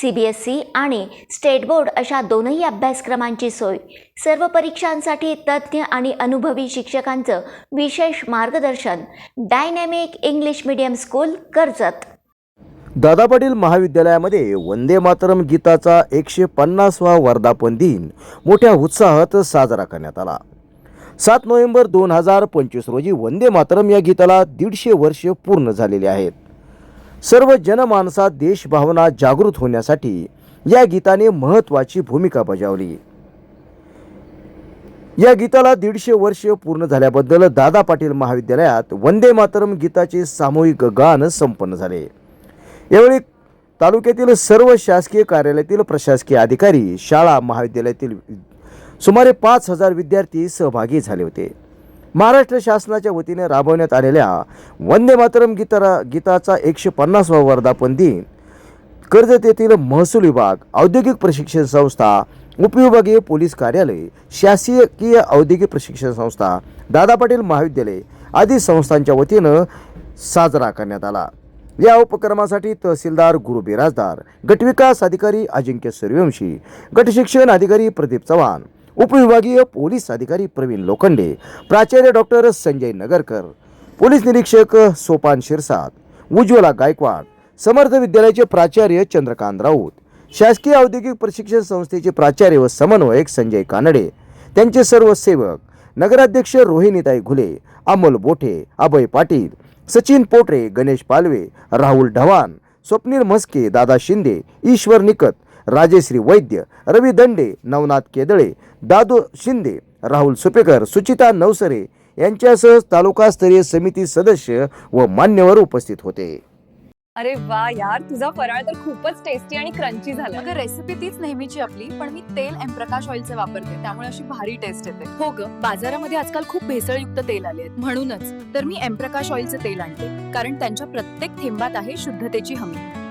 C B S C आणि state board अशा दोनही अभ्यासक्रमांची सोय. सर्व परीक्षांसाठी तज्ज्ञ आणि अनुभवी शिक्षकांचं विशेष मार्गदर्शन. Dynamic English medium school Karjat. Dada Patil महाविद्यालयामध्ये वंदे मातरम गीताचा एकशे पन्नासवा वर्धापन दिन मोठ्या उत्साहात साजरा करण्यात आला. सात नोव्हेंबर दोन हजार पंचवीस रोजी वंदे मातरम या गीताला दीडशे वर्ष पूर्ण झालेली आहेत. सर्व जनमानसात देशभावना जागृत होण्यासाठी या गीताने महत्त्वाची भूमिका बजावली. या गीताला दीडशे वर्ष पूर्ण झाल्याबद्दल दादा पाटील महाविद्यालयात वंदे मातरम गीताचे सामूहिक गान संपन्न झाले. यावेळी तालुक्यातील सर्व शासकीय कार्यालयातील प्रशासकीय अधिकारी शाळा महाविद्यालयातील सुमारे पाच हजार विद्यार्थी सहभागी झाले होते. महाराष्ट्र शासनाच्या वतीने राबवण्यात आलेल्या वंदे मातरम गीतारा गीताचा एकशे पन्नासवा वर्धापन दिन. कर्जत येथील महसूल विभाग औद्योगिक प्रशिक्षण संस्था उपविभागीय पोलीस कार्यालय शासकीय औद्योगिक प्रशिक्षण संस्था दादा पाटील महाविद्यालय आदी संस्थांच्या वतीनं साजरा करण्यात आला. या उपक्रमासाठी तहसीलदार गुरु बिराजदार गटविकास अधिकारी अजिंक्य सूर्यवंशी गटशिक्षण अधिकारी प्रदीप चव्हाण उपविभागीय पोलीस अधिकारी प्रवीण लोखंडे प्राचार्य डॉक्टर संजय नगरकर पोलीस निरीक्षक सोपान शिरसाट उज्ज्वला गायकवाड समर्थ विद्यालयाचे प्राचार्य चंद्रकांत राऊत शासकीय औद्योगिक प्रशिक्षण संस्थेचे प्राचार्य व समन्वयक संजय कानडे त्यांचे सर्व सेवक नगराध्यक्ष रोहिणीताई घुले अमोल बोठे अभय पाटील सचिन पोटरे गणेश पालवे राहुल ढवाण स्वप्नील म्हस्के दादा शिंदे ईश्वर निकत राजेश्री वैद्य रवी दंडे नवनाथ केदळे दादू शिंदे राहुल सुपेकर सुचिता नवसरे यांच्यासह तालुकास्तरीय समिती सदस्य व मान्यवर उपस्थित होते. अरे वा यार तुझा फराळ तर खूपच टेस्टी आणि क्रंची झाला. अगं रेसिपी तीच नेहमीची आपली पण मी तेल एम प्रकाश ऑइलचे वापरते त्यामुळे अशी भारी टेस्ट येते. हो ग बाजारामध्ये आजकाल खूप भेसळयुक्त तेल आले आहेत. म्हणूनच तर मी एम प्रकाश ऑइलचे तेल आणते कारण त्यांच्या प्रत्येक थेंबात आहे शुद्धतेची हमी.